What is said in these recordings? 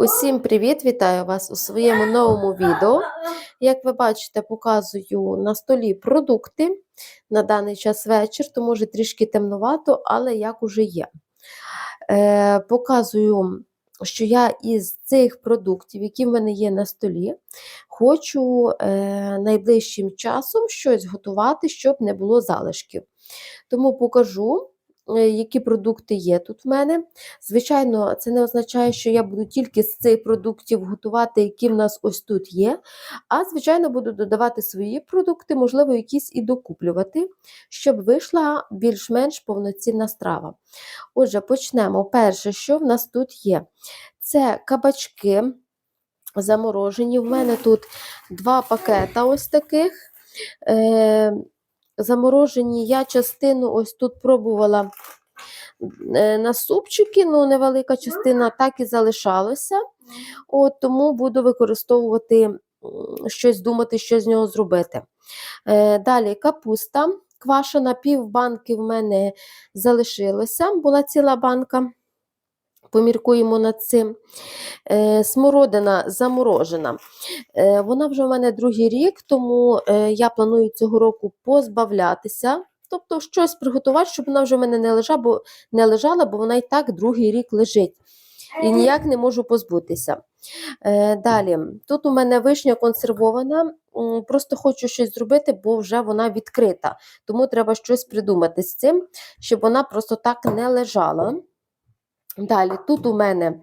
Усім привіт! Вітаю вас у своєму новому відео. Як ви бачите, показую на столі продукти. На даний час вечір, то може трішки темнувато, але як уже є. Е, Показую, що я із цих продуктів, які в мене є на столі, хочу е, найближчим часом щось готувати, щоб не було залишків. Тому покажу які продукти є тут в мене. Звичайно, це не означає, що я буду тільки з цих продуктів готувати, які в нас ось тут є. А, звичайно, буду додавати свої продукти, можливо, якісь і докуплювати, щоб вийшла більш-менш повноцінна страва. Отже, почнемо. Перше, що в нас тут є? Це кабачки заморожені. В мене тут два пакета ось таких. Заморожені я частину ось тут пробувала е, на супчики, ну невелика частина так і залишалася. От, Тому буду використовувати щось думати, що з нього зробити. Е, Далі капуста. Квашена пів банки в мене залишилося, була ціла банка. Поміркуємо над цим. Е, Смородина заморожена. Е, Вона вже в мене другий рік, тому е, я планую цього року позбавлятися. Тобто щось приготувати, щоб вона вже в мене не лежала, бо, не лежала, бо вона і так другий рік лежить. І ніяк не можу позбутися. Далі, тут у мене вишня консервована. Просто хочу щось зробити, бо вже вона відкрита. Тому треба щось придумати з цим, щоб вона просто так не лежала. Далі, тут у мене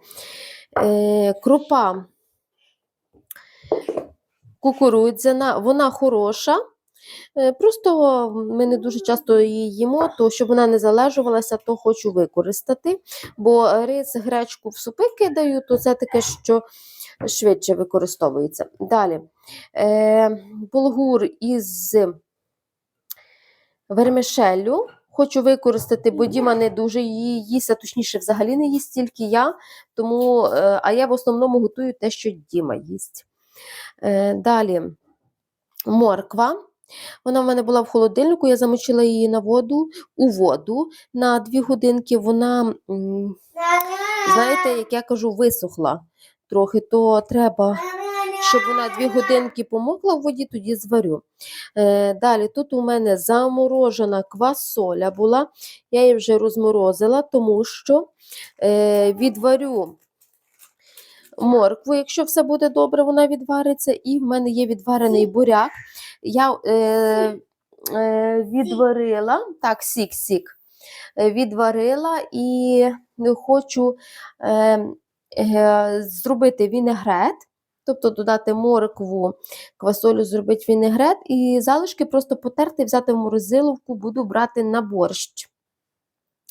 е, крупа кукурудзяна, вона хороша. Е, Просто ми не дуже часто її їмо, то щоб вона не залежувалася, то хочу використати. Бо рис, гречку в супи кидаю, то це таке, що швидше використовується. Далі е, булгур із вермишеллю. Хочу використати, бо Діма не дуже її їсть, а точніше, взагалі не їсть тільки я. Тому, е, а я в основному готую те, що Діма їсть. Е, Далі морква. Вона в мене була в холодильнику, я замочила її на воду у воду на 2 годинки. Вона, знаєте, як я кажу, висохла трохи, то треба, щоб вона 2 годинки помокла в воді, тоді зварю. Е, далі тут у мене заморожена квасоля була. Я її вже розморозила, тому що е, відварю моркву, якщо все буде добре, вона відвариться. І в мене є відварений буряк. Я е, е, відварила, так, сік-сік, е, відварила і хочу е, е, зробити вінегрет. Тобто додати моркву, квасолю, зробити вінегрет, і залишки просто потерти, взяти в морозиловку, буду брати на борщ.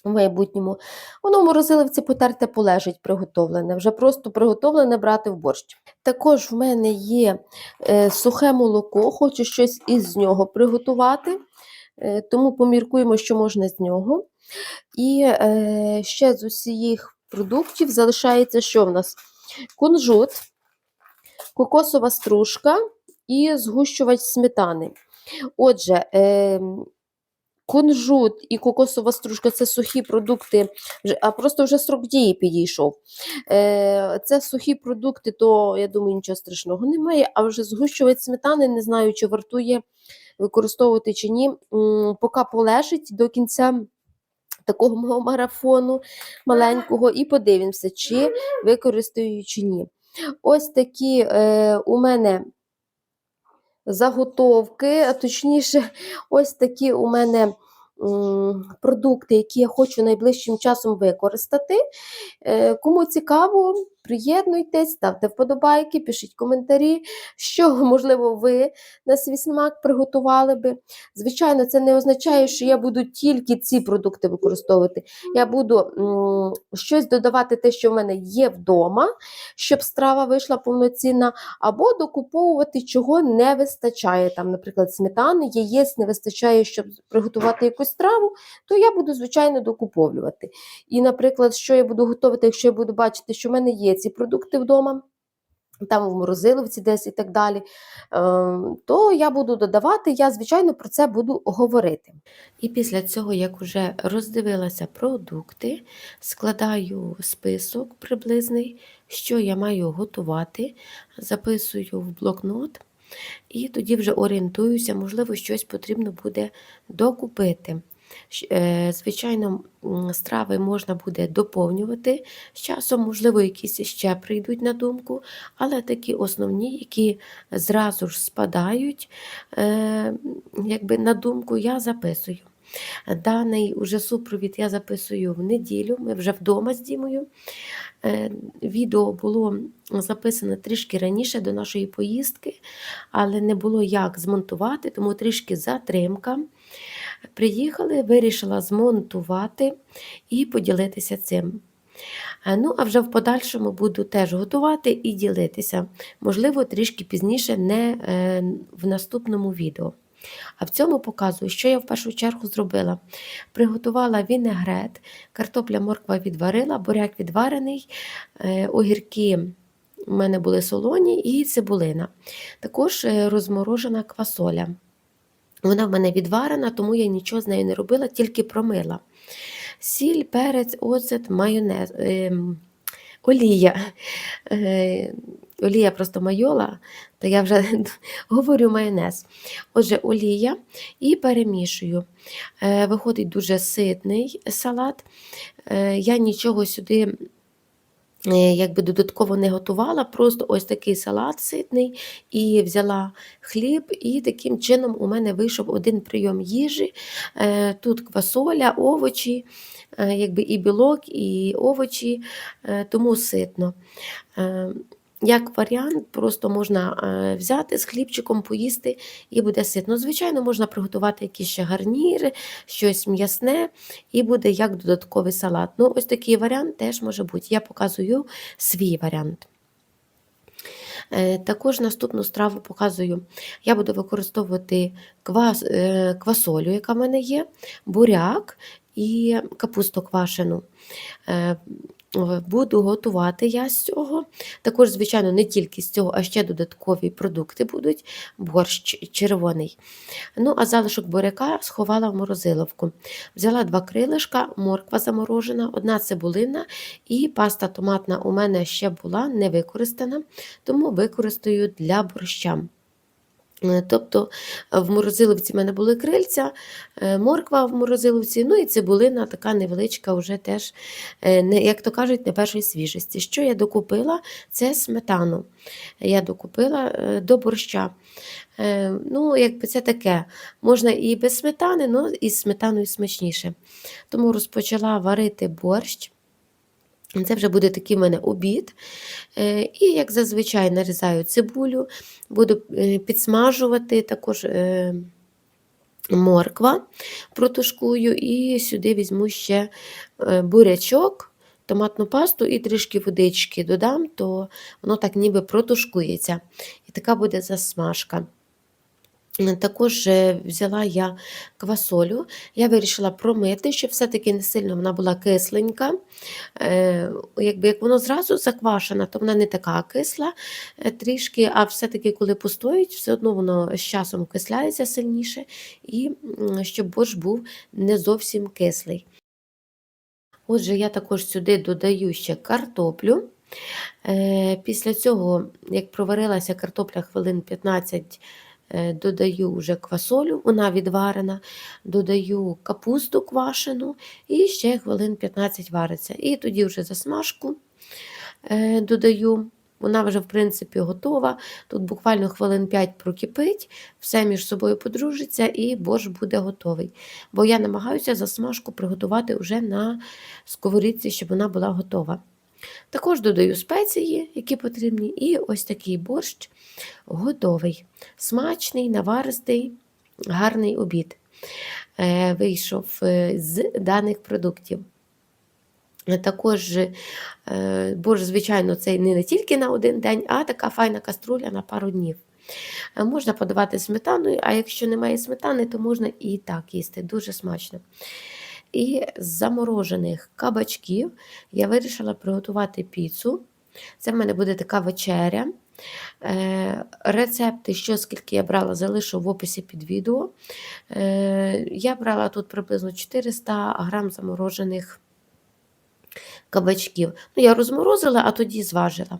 В майбутньому. Воно в морозиливці потерте полежить приготовлене, вже просто приготовлене брати в борщ. Також в мене є е, сухе молоко, хочу щось із нього приготувати, е, тому поміркуємо, що можна з нього. І е, ще з усіх продуктів залишається, що в нас? Кунжут, кокосова стружка і згущувач сметани. Отже, е, Кунжут і кокосова стружка це сухі продукти, а просто вже срок дії підійшов. Е, Це сухі продукти, то я думаю, нічого страшного немає. А вже згущувач сметани, не знаю, чи вартує використовувати чи ні. Поки полежить до кінця такого мого марафону маленького, і подивимося, чи використаю чи ні. Ось такі е, у мене заготовки, а точніше, ось такі у мене продукти, які я хочу найближчим часом використати. Е, Кому цікаво, приєднуйтесь, ставте вподобайки, пишіть коментарі, що, можливо, ви на свій смак приготували би. Звичайно, це не означає, що я буду тільки ці продукти використовувати. Я буду щось додавати, те, що в мене є вдома, щоб страва вийшла повноцінна, або докуповувати, чого не вистачає. Там, наприклад, сметани, яєць не вистачає, щоб приготувати якусь страву, то я буду, звичайно, докуповлювати. І, наприклад, що я буду готувати, якщо я буду бачити, що в мене є ці продукти вдома. там в морозиловці десь і так далі, ем, то я буду додавати, я, звичайно, про це буду говорити. І після цього, як вже роздивилася продукти, складаю список приблизний, що я маю готувати, записую в блокнот. І тоді вже орієнтуюся, можливо, щось потрібно буде докупити. Е, Звичайно, страви можна буде доповнювати з часом, можливо, якісь ще прийдуть на думку, але такі основні, які зразу ж спадають е, якби на думку, я записую. Даний уже супровід я записую в неділю, ми вже вдома з Дімою. Е, Відео було записане трішки раніше до нашої поїздки, але не було як змонтувати, тому трішки затримка. Приїхали, вирішила змонтувати і поділитися цим. Е, Ну, а вже в подальшому буду теж готувати і ділитися. Можливо, трішки пізніше, не е, в наступному відео. А в цьому показую, що я в першу чергу зробила. Приготувала вінегрет, картопля морква відварила, буряк відварений, е, огірки у мене були солоні і цибулина. Також е, розморожена квасоля. Вона в мене відварена, тому я нічого з нею не робила, тільки промила. Сіль, перець, оцет, майонез, ем, олія. Е, олія просто майола, то я вже говорю майонез. Отже, олія і перемішую. Е, виходить дуже ситний салат. Е, я нічого сюди е, якби додатково не готувала, просто ось такий салат ситний, і взяла хліб, і таким чином у мене вийшов один прийом їжі. Тут квасоля, овочі, якби і білок, і овочі, тому ситно. Як варіант, просто можна е, взяти з хлібчиком, поїсти і буде ситно. Звичайно, можна приготувати якісь ще гарніри, щось м'ясне, і буде як додатковий салат. Ну, ось такий варіант теж може бути. Я показую свій варіант. Е, Також наступну страву показую. Я буду використовувати квас, е, квасолю, яка в мене є, буряк і капусту квашену. Буду готувати я з цього. Також, звичайно, не тільки з цього, а ще додаткові продукти будуть. Борщ червоний. Ну, а залишок буряка сховала в морозиловку. Взяла два крилишка, морква заморожена, одна цибулина і паста томатна у мене ще була не використана, тому використаю для борща. Е, Тобто е, в морозиловці в мене були крильця, е, морква в морозиловці, ну і цибулина така невеличка, вже теж, як то кажуть, не першої свіжості. Що я докупила? Це сметану. Я докупила до борща. Ну, якби це таке. Можна і без сметани, але і з сметаною смачніше. Тому розпочала варити борщ. Це вже буде такий в мене обід. Е, І, як зазвичай, нарізаю цибулю, буду е, підсмажувати також е, морква протушкую, і сюди візьму ще бурячок, томатну пасту і трішки водички додам, то воно так ніби протушкується. І така буде засмажка. Також е, взяла я квасолю, я вирішила промити, щоб все-таки не сильно вона була кисленька. Е, Якби як воно зразу заквашена, то вона не така кисла е, трішки, а все-таки, коли постоїть, все одно воно з часом кисляється сильніше, і щоб борщ був не зовсім кислий. Отже, я також сюди додаю ще картоплю. Після цього, як проварилася картопля хвилин 15, е, додаю вже квасолю, вона відварена, додаю капусту квашену і ще хвилин 15 вариться. І тоді вже засмажку е, додаю. Вона вже, в принципі, готова. Тут буквально хвилин 5 прокипить, все між собою подружиться і борщ буде готовий. Бо я намагаюся засмажку приготувати вже на сковорідці, щоб вона була готова. Також додаю спеції, які потрібні, і ось такий борщ готовий. Смачний, наваристий, гарний обід. Е, Вийшов е, з даних продуктів. Також е, борщ, звичайно, цей не, тільки на один день, а така файна каструля на пару днів. Можна подавати сметаною, а якщо немає сметани, то можна і так їсти. Дуже смачно. І з заморожених кабачків я вирішила приготувати піцу. Це в мене буде така вечеря. Е, Рецепти, що скільки я брала, залишу в описі під відео. Е, Я брала тут приблизно 400 грам заморожених кабачків. Ну, я розморозила, а тоді зважила.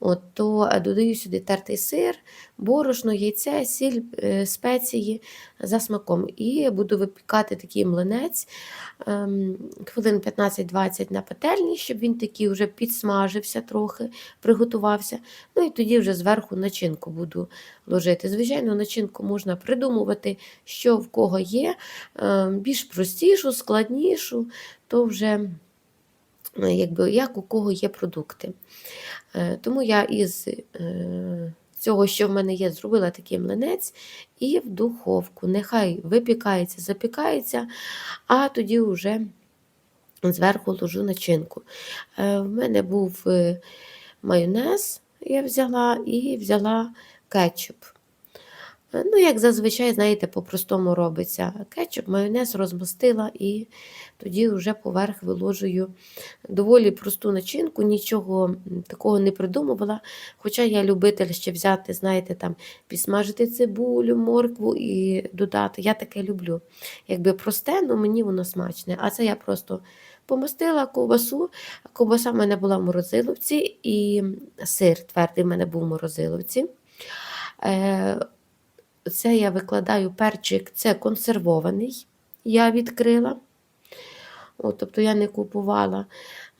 От, то е, додаю сюди тертий сир, борошно, яйце, сіль, е, спеції за смаком. І буду випікати такий млинець ем, хвилин 15-20 на пательні, щоб він такий вже підсмажився трохи, приготувався. Ну і тоді вже зверху начинку буду ложити. Звичайно, начинку можна придумувати, що в кого є. Ем, Більш простішу, складнішу, то вже якби, як у кого є продукти. Е, Тому я із е, цього, що в мене є, зробила такий млинець і в духовку. Нехай випікається, запікається, а тоді вже зверху ложу начинку. Е, В мене був е, майонез, я взяла, і взяла кетчуп. Е, Ну, як зазвичай, знаєте, по-простому робиться. Кетчуп, майонез розмастила і тоді вже поверх виложую доволі просту начинку, нічого такого не придумувала. Хоча я любитель ще взяти, знаєте, там, підсмажити цибулю, моркву і додати. Я таке люблю. Якби просте, але мені воно смачне. А це я просто помастила ковбасу. Ковбаса в мене була в морозиловці, і сир твердий в мене був в морозиловці. Це я викладаю перчик, це консервований, я відкрила. От, тобто я не купувала.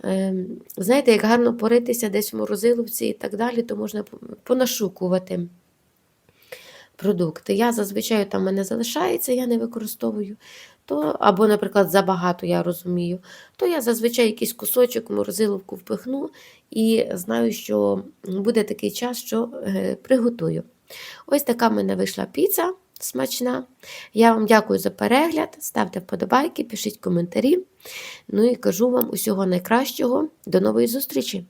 Ем, знаєте, як гарно поритися десь в морозиловці і так далі, то можна понашукувати продукти. Я зазвичай там мене залишається, я не використовую. То, або, наприклад, забагато я розумію, то я зазвичай якийсь кусочок в морозиловку впихну і знаю, що буде такий час, що е, приготую. Ось така в мене вийшла піца смачна. Я вам дякую за перегляд. Ставте вподобайки, пишіть коментарі. Ну і кажу вам усього найкращого. До нової зустрічі!